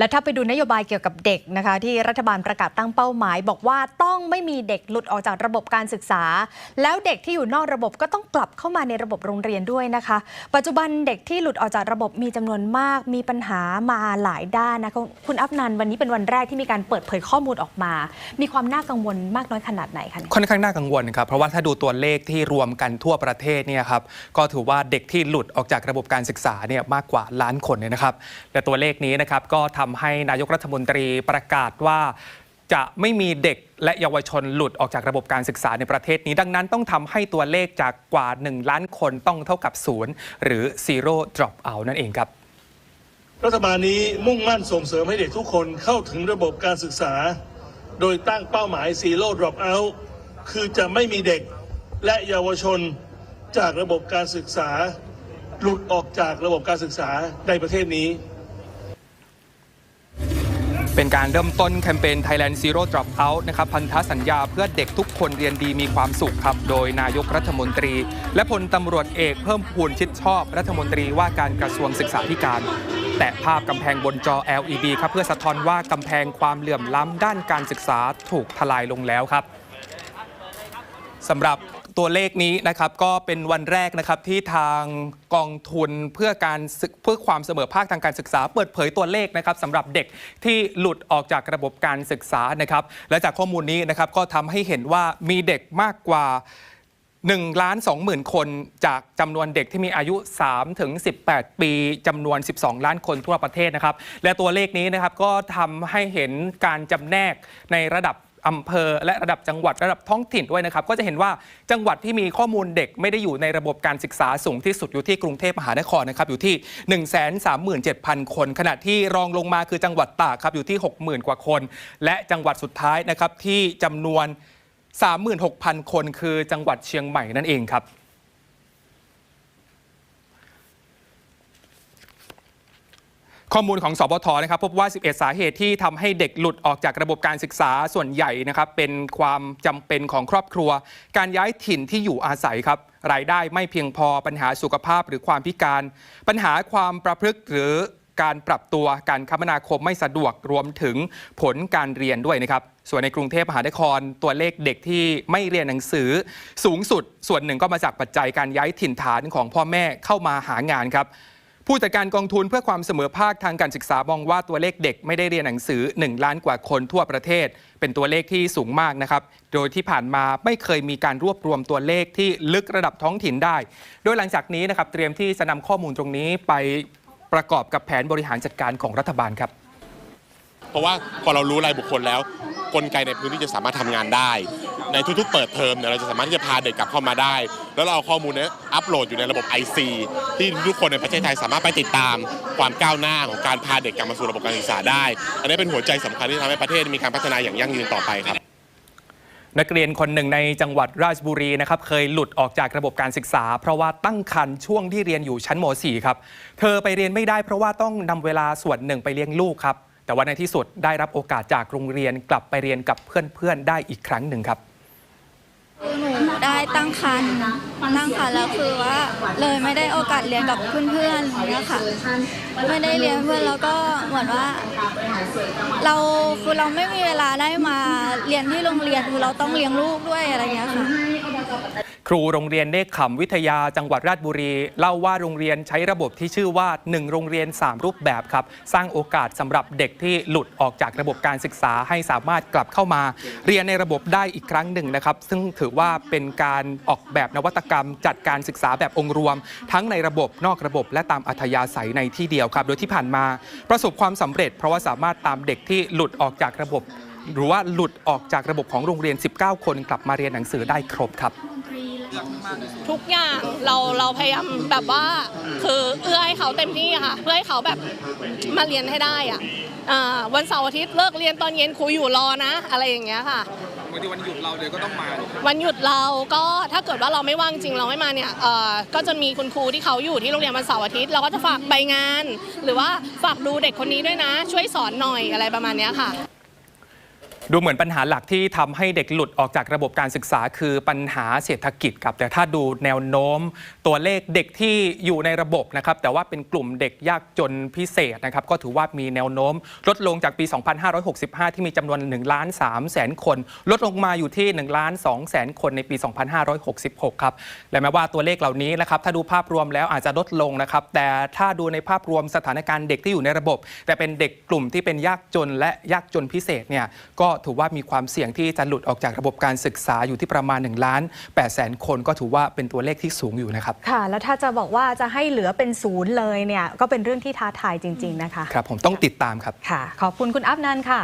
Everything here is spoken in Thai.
และถ้าไปดูนโยบายเกี่ยวกับเด็กนะคะที่รัฐบาลประกาศตั้งเป้าหมาย บอกว่าต้องไม่มีเด็กหลุดออกจากระบบการศึกษา แล้วเด็กที่อยู่นอกระบบก็ต้องกลับเข้ามาในระบบโรงเรียนด้วยนะคะ ปัจจุบันเด็กที่หลุดออกจากระบบมีจำนวนมาก มีปัญหามาหลายด้านนะคะคุณอัพนันวันนี้เป็นวันแรกที่มีการเปิดเผยข้อมูลออกมา มีความน่ากังวลมากน้อยขนาดไหนคะค่อนข้างน่ากังวลครับเพราะว่าถ้าดูตัวเลขที่รวมกันทั่วประเทศเนี่ยครับก็ถือว่าเด็กที่หลุดออกจากระบบการศึกษาเนี่ยมากกว่าล้านคนเลยนะครับ และตัวเลขนี้นะครับก็ทำให้นายกรัฐมนตรีประกาศว่าจะไม่มีเด็กและเยาวชนหลุดออกจากระบบการศึกษาในประเทศนี้ ดังนั้นต้องทำให้ตัวเลขจากกว่า 1 ล้านคนต้องเท่ากับศูนย์หรือ zero drop out นั่นเองครับ รัฐบาลนี้มุ่งมั่นส่งเสริมให้เด็กทุกคนเข้าถึงระบบการศึกษา โดยตั้งเป้าหมาย Zero Drop Out คือจะไม่มีเด็กและเยาวชนจากระบบการศึกษา หลุดออกจากระบบการศึกษาในประเทศนี้ เป็นการเริ่มต้นแคมเปญ Thailand Zero Dropout นะครับพันธสัญญาเพื่อเด็กทุกคนเรียนดีมีความสุขครับ โดยนายกรัฐมนตรี และพลตำรวจเอกเพิ่มพูนชิดชอบ รัฐมนตรีว่าการกระทรวงศึกษาธิการ แตะภาพกำแพงบนจอ LED ครับเพื่อสะท้อนว่ากำแพงความเหลื่อมล้ำด้านการศึกษาถูกทลายลงแล้วครับสำหรับ ตัวเลขนี้นะครับก็เป็นวันแรกนะครับที่ทางกองทุนเพื่อการเพื่อความเสมอภาคทางการศึกษา เปิดเผยตัวเลขนะครับสำหรับเด็กที่หลุดออกจากระบบการศึกษานะครับ และจากข้อมูลนี้นะครับก็ทำให้เห็นว่ามีเด็กมากกว่า1ล้าน2หมื่นคนจากจำนวนเด็กที่มีอายุ 3 ถึง 18 ปีจำนวน 12 ล้านคนทั่วประเทศนะครับ และตัวเลขนี้นะครับก็ทำให้เห็นการจำแนกในระดับ อำเภอและระดับจังหวัดระดับท้องถิ่นด้วยนะครับ ก็จะเห็นว่าจังหวัดที่มีข้อมูลเด็กไม่ได้อยู่ในระบบการศึกษาสูงที่สุดอยู่ที่กรุงเทพมหานครนะครับอยู่ที่ 137,000 คน ขณะที่รองลงมาคือจังหวัดตากครับอยู่ที่ 60,000 กว่าคน และจังหวัดสุดท้ายนะครับที่จำนวน 36,000 คน คือจังหวัดเชียงใหม่นั่นเองครับ ข้อมูลของสบทนะครับพบว่า 11 สาเหตุที่ทำให้เด็กหลุดออกจากระบบการศึกษาส่วนใหญ่นะครับเป็นความจำเป็นของครอบครัว การย้ายถิ่นที่อยู่อาศัยครับรายได้ไม่เพียงพอปัญหาสุขภาพหรือความพิการ ปัญหาความประพฤติหรือการปรับตัวการคมนาคมไม่สะดวกรวมถึงผลการเรียนด้วยนะครับ ส่วนในกรุงเทพมหานครตัวเลขเด็กที่ไม่เรียนหนังสือ สูงสุด ส่วนหนึ่งก็มาจากปัจจัยการย้ายถิ่นฐานของพ่อแม่เข้ามาหางานครับ ผู้จัดการกองทุนเพื่อความเสมอภาคทางการศึกษามองว่าตัวเลขเด็กไม่ได้เรียนหนังสือ 1 ล้านกว่าคนทั่วประเทศ เป็นตัวเลขที่สูงมากนะครับ โดยที่ผ่านมาไม่เคยมีการรวบรวมตัวเลขที่ลึกระดับท้องถิ่นได้ โดยหลังจากนี้นะครับเตรียมที่จะนำข้อมูลตรงนี้ไปประกอบกับแผนบริหารจัดการของรัฐบาลครับ เพราะว่าพอเรารู้รายบุคคลแล้ว กลไกในพื้นที่จะสามารถทำงานได้ ในทุกๆ เปิดเทอมเนี่ยเราจะสามารถที่จะพาเด็กกลับเข้ามาได้ แล้วเราเอาข้อมูลเนี้ยอัปโหลดอยู่ในระบบ IC ที่ทุกคนในประเทศไทยสามารถไปติดตามความก้าวหน้าของการพาเด็กกลับมาสู่ระบบการศึกษาได้ อันนี้เป็นหัวใจสำคัญที่ทำให้ประเทศมีการพัฒนาอย่างยั่งยืนต่อไปครับนักเรียนคนหนึ่งในจังหวัดราชบุรีนะครับเคยหลุดออกจากระบบการศึกษา เพราะว่าตั้งครรภ์ช่วงที่เรียนอยู่ชั้นม .4 ครับ เธอไปเรียนไม่ได้เพราะว่าต้องนำเวลาส่วนหนึ่งไปเลี้ยงลูกครับ แต่ว่าในที่สุดได้รับโอกาสจากโรงเรียนกลับไปเรียนกับเพื่อนๆได้อีกครั้งหนึ่งครับ ได้ตั้งครรภ์ตั้งครรภ์แล้วคือว่าเลยไม่ได้โอกาสเรียนกับเพื่อนๆเงี้ยค่ะไม่ได้เรียนเพื่อนแล้วก็เหมือนว่า เราคือเราไม่มีเวลาได้มาเรียนที่โรงเรียนคือเราต้องเลี้ยงลูกด้วยอะไรเงี้ยค่ะครูโรงเรียนเนคขำวิทยาจังหวัดราชบุรี เล่าว่าโรงเรียนใช้ระบบที่ชื่อว่า 1 โรงเรียน 3 รูปแบบครับ สร้างโอกาสสำหรับเด็กที่หลุดออกจากระบบการศึกษาให้สามารถกลับเข้ามา เรียนในระบบได้อีกครั้งหนึ่งนะครับ ซึ่งถือว่าเป็นการออกแบบนวัตกรรม จัดการศึกษาแบบองค์รวม ทั้งในระบบนอกระบบ และตามอัธยาศัยในที่เดียวครับ โดยที่ผ่านมาประสบความสำเร็จ เพราะว่าสามารถตามเด็กที่หลุดออกจากระบบ หรือว่าหลุดออกจากระบบของโรงเรียน 19 คนกลับมาเรียนหนังสือได้ครบครับทุกอย่างเราเราพยายามแบบว่าคือเอื้อให้เขาเต็มที่ค่ะ เพื่อให้เขาแบบมาเรียนให้ได้อะอ่า วันเสาร์อาทิตย์เลิกเรียนตอนเย็นครูอยู่รอนะ อะไรอย่างเงี้ยค่ะบางทีวันหยุดเราเลยก็ต้องมา วันหยุดเราก็ถ้าเกิดว่าเราไม่ว่างจริงเราไม่มาเนี่ยเอ่อก็จะมีคุณครูที่เขาอยู่ที่โรงเรียนวันเสาร์อาทิตย์เราก็จะฝากใบงาน หรือว่าฝากดูเด็กคนนี้ด้วยนะ ช่วยสอนหน่อยอะไรประมาณเนี้ยค่ะ ดูเหมือนปัญหาหลักที่ทำให้เด็กหลุดออกจากระบบการศึกษา คือปัญหาเศรษฐกิจครับ แต่ถ้าดูแนวโน้มตัวเลขเด็กที่อยู่ในระบบนะครับ แต่ว่าเป็นกลุ่มเด็กยากจนพิเศษนะครับ ก็ถือว่ามีแนวโน้ม ลดลงจากปี 2565 ที่มีจำนวน1ล้าน3แสนคน ลดลงมาอยู่ที่1ล้าน2แสนคนในปี 2566 ครับ และแม้ว่าตัวเลขเหล่านี้นะครับ ถ้าดูภาพรวมแล้วอาจจะลดลงนะครับ แต่ถ้าดูในภาพรวมสถานการณ์เด็กที่อยู่ในระบบ แต่เป็นเด็กกลุ่มที่เป็นยากจนและยากจนพิเศษเนี่ยก็ถือว่ามีความเสี่ยงที่จะหลุดออกจากระบบการศึกษาอยู่ที่ประมาณ1ล้าน8แสนคนก็ถือว่าเป็นตัวเลขที่สูงอยู่นะครับ ค่ะ แล้วถ้าจะบอกว่าจะให้เหลือเป็นศูนย์เลยเนี่ยก็เป็นเรื่องที่ท้าทายจริง ๆ นะคะ ครับผมต้องติดตามครับ ค่ะ ขอบคุณคุณอัพนันท์ค่ะ